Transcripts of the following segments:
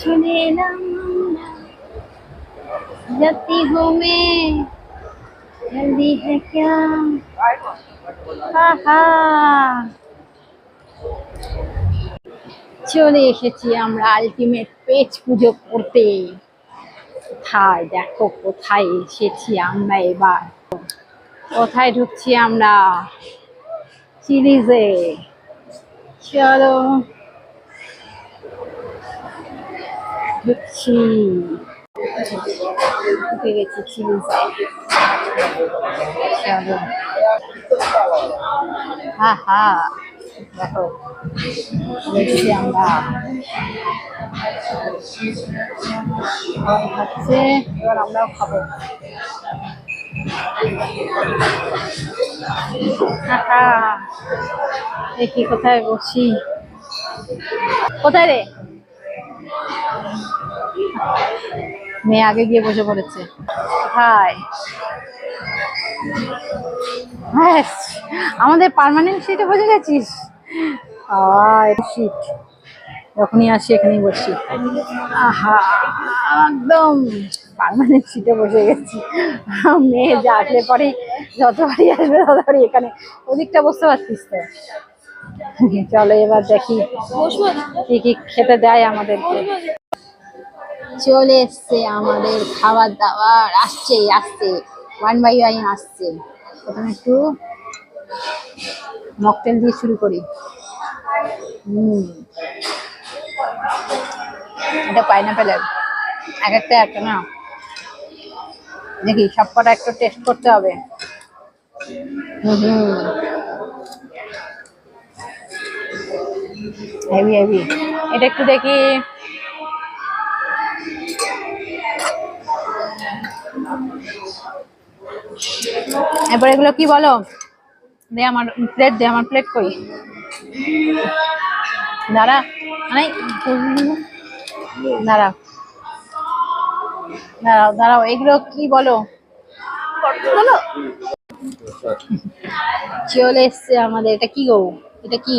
চলে এলাম যাতি হোমে জলদি হে হা চলে এসেছি আমরা আলটিমেট পেজ পুজো করতে। কোথায়? দেখো কোথায় এসেছি আমরা এবার। কোথায় ঢুকছি আমরা? চিলিজে চলো। ঢুকছি ঢুকে গেছি চলো। হা হা। দেখো, দেখছি আমরা। হচ্ছে এবার আমরাও খাব। দেখি কোথায় বসি। কোথায় রে? মেয়ে আগে গিয়ে বসে পড়েছে। হ্যাঁ। আমাদের পার্মানেন্ট সিটে বসে গেছিস? সিট যখনই আসি এখানেই বসি। আহা, একদম পার্মানেন্ট সিটে বসে গেছি। মেয়ে যা আসলে পরে যতবারই আসবে ততবারই এখানে। ওদিকটা বসতে পারছিস তো? চলো এবার দেখি কি কি খেতে দেয় আমাদেরকে চলে এসছে আমাদের খাবার দাবার। আসছে আসছে। ওয়ান বাই ওয়ান আসছে। প্রথমে একটু মকটেল দিয়ে শুরু করি। হুম। এটা পাইনাপেলের এক একটা একটা না। দেখি সব কটা একটু টেস্ট করতে হবে। হুম। হেভি হেভি এটা একটু দেখি। এরপর এগুলো কি বলো? দে আমার প্লেট দে আমার প্লেট কই? দাঁড়া। মানে দাঁড়াও দাঁড়াও দাঁড়াও, এগুলো কি বলো? বলো। চলে এসছে আমাদের। এটা কি গো? এটা কি?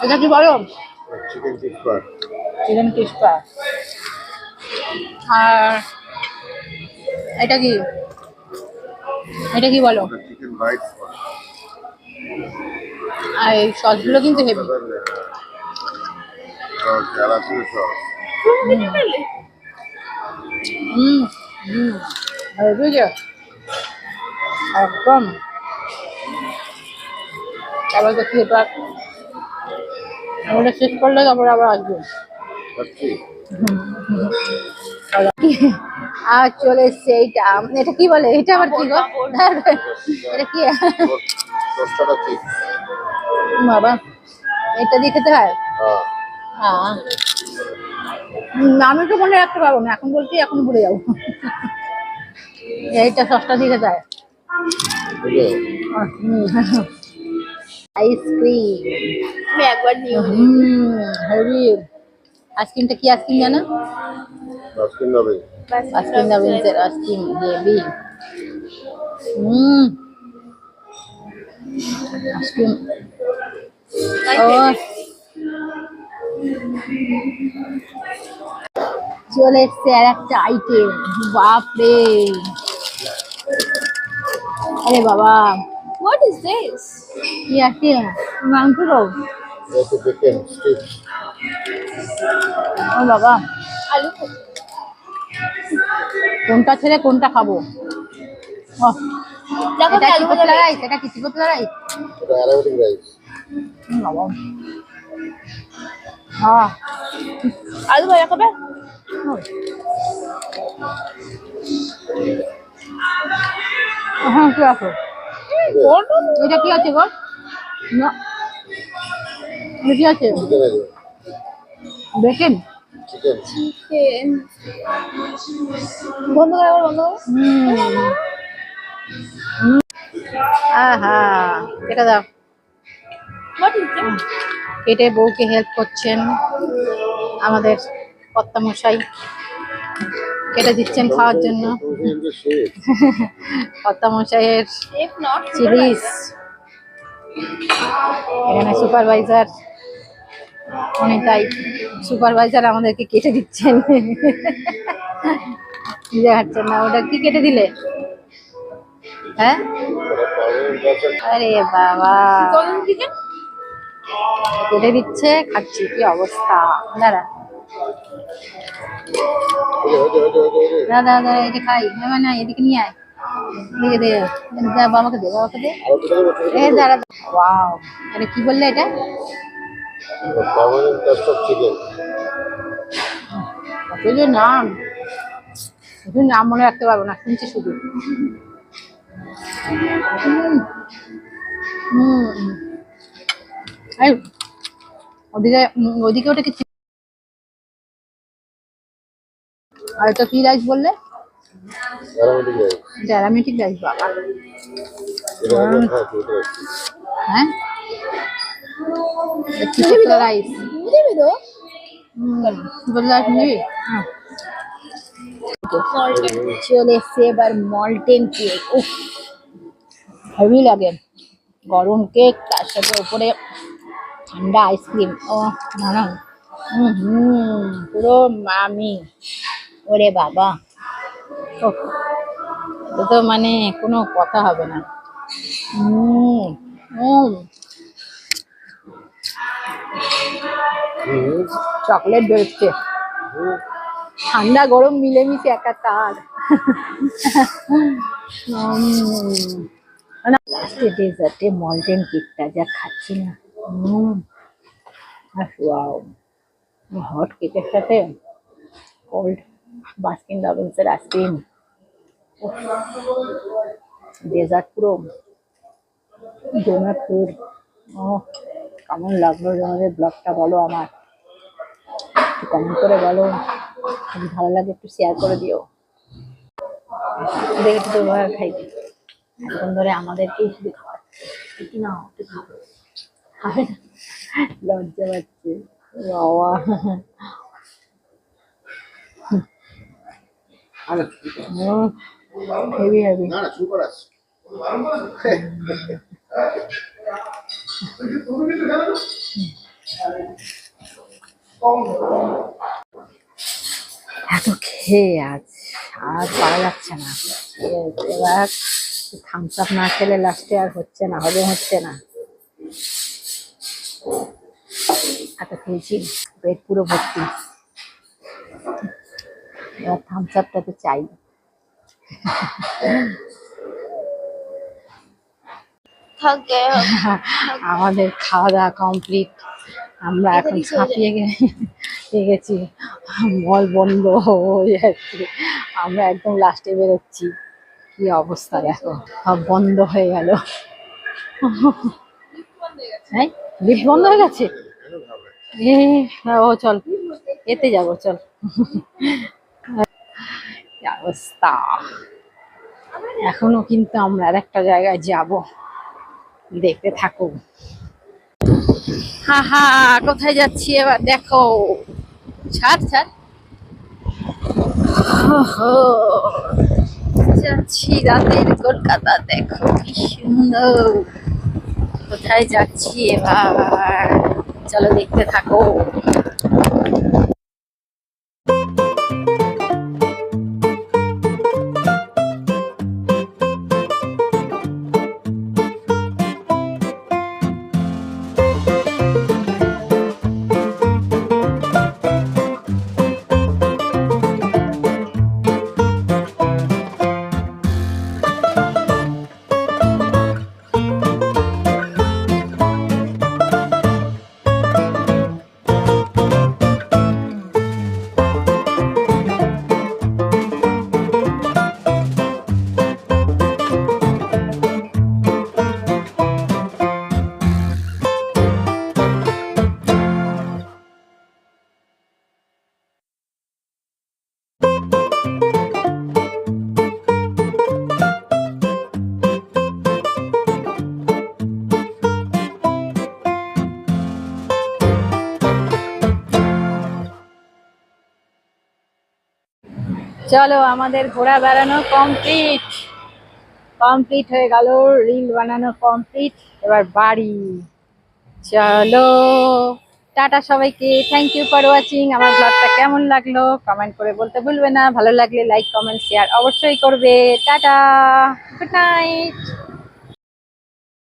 এটা কি বলো চিকেন টিক্কা চিকেন টিক্কা আর এটা কি? এটা কি বলো? চিকেন আর এই সসগুলো কিন্তু হেভি হুম হুম হেভি যে একদম। আবার দেখি এটা ওটা শেষ করলে তারপরে আবার আসবে। আর চলে এসছে এইটা। এটা কি বলে? এটা আবার কি গো? এটা কি? বাবা এটা দিয়ে খেতে হয়? হ্যাঁ। হ্যাঁ। আমি তো মনে রাখতে পারব না। এখন বলছি এখন ভুলে যাব। এইটা সস্তা দিয়ে খেতে হয়। আইসক্রিম। আমি একবার নিয়ে হুম হেভি আইসক্রিমটা কি আইসক্রিম জানো বাস্কিন রবিন আইসক্রিম রবিন্সের আইসক্রিম হেভি হুম আইসক্রিম ও চলে এসছে আর একটা আইটেম বাপরে আরে বাবা হোয়াট ইজ দিস কি আছে মাংস দাও এতে চিকেন স্টিক ও বাবা। আলু কোনটা ছেড়ে কোনটা খাব? এটা আলু চিপতলা রাইস এটা কি রাইস এটা রাইস বাবা। হ্যাঁ। আলু ভাজা খাবে? হ্যাঁ কি আছে এটা কি আছে গো? না। এটা কি আছে বেকেন চিকেন বন্ধ করে আবার বন্ধ করো আহা কেটে দাও। বউকে হেল্প করছেন আমাদের কর্তামশাই। কেটে দিচ্ছেন খাওয়ার জন্য। কর্তামশাইয়ের চিলিস এখানে সুপারভাইজার উনি তাই সুপারভাইজার আমাদেরকে কেটে দিচ্ছেন। পারছেন না? ওটা কি কেটে দিলে? হ্যাঁ? আরে বাবা। কেটে দিচ্ছে খাচ্ছি কি অবস্থা? দাঁড়া। এটা খাই। এদিকে নিয়ে আয়। দে। দে, কি বললে এটা? নাম? শুধু নাম মনে রাখতে পারব না শুনছি শুধু। ওদিকে ওদিকে ওটা কি আর এটা কি রাইস বললে? রাইস বাবা। হ্যাঁ? নিবি হ্যাঁ চলে এসছে এবার মল্টেন কেক উফ হেভি লাগে। গরম কেক তার সাথে উপরে ঠান্ডা আইসক্রিম ও না হুম হুম পুরো মামি। ওরে বাবা। তো মানে কোনো কথা হবে না। হুম হুম। চকলেট বেরোচ্ছে। ঠান্ডা গরম মিলেমিশে একাকার লাস্টে ডেজার্টে মল্টেন কেকটা যা খাচ্ছি না। ওয়াও হট কেকের সাথে কোল্ড বাস্কিন রবিন্সের আইসক্রিম ডেজার্ট পুরো ডোনাট ফুড ও কেমন লাগল তোমাদের ব্লগটা বলো আমার। একটু কমেন্ট করে বলো। যদি ভালো লাগে একটু শেয়ার করে দিও। দেখে একটু ব্যবহার খাই। এখন ধরে আমাদেরকেই শুধু খাওয়াচ্ছে। না একটু খাব খাবে না লজ্জা পাচ্ছে। বাবা। হেভি হেভি না না সুপার আছে এত খেয়ে আজ আর পারা যাচ্ছে না। এবার থামস আপ না খেলে লাস্টে আর হচ্ছে না হজম হচ্ছে না। এত খেয়েছি পেট পুরো ভর্তি। এবার থামস আপটা তো চাই। আমাদের খাওয়া দাওয়া কমপ্লিট আমরা এখন ছাপিয়ে গে- পেয়ে গেছি। মল বন্ধ হয়ে যাচ্ছে। আমরা একদম লাস্টে বেরোচ্ছি। কি অবস্থা দেখো। সব বন্ধ হয়ে গেল। হ্যাঁ লিফট বন্ধ হয়ে গেছে? এ ও চল। এতে যাব চল। অবস্থা? এখনও কিন্তু আমরা আর একটা জায়গায় যাব। দেখতে থাকো। হা হা, কোথায় যাচ্ছি এবার? দেখো। ছাড় ছাড়। যাচ্ছি রাতের কলকাতা, দেখো কি সুন্দর। কোথায় যাচ্ছি এবার? চলো দেখতে থাকো। চলো আমাদের ঘোরা বেড়ানো কমপ্লিট কমপ্লিট হয়ে গেল রিল বানানো কমপ্লিট এবার বাড়ি। চলো। টাটা সবাইকে। থ্যাংক ইউ ফর ওয়াচিং আমার ব্লগটা কেমন লাগল কমেন্ট করে বলতে ভুলবে না। ভালো লাগলে লাইক কমেন্ট শেয়ার অবশ্যই করবে। টাটা। Good night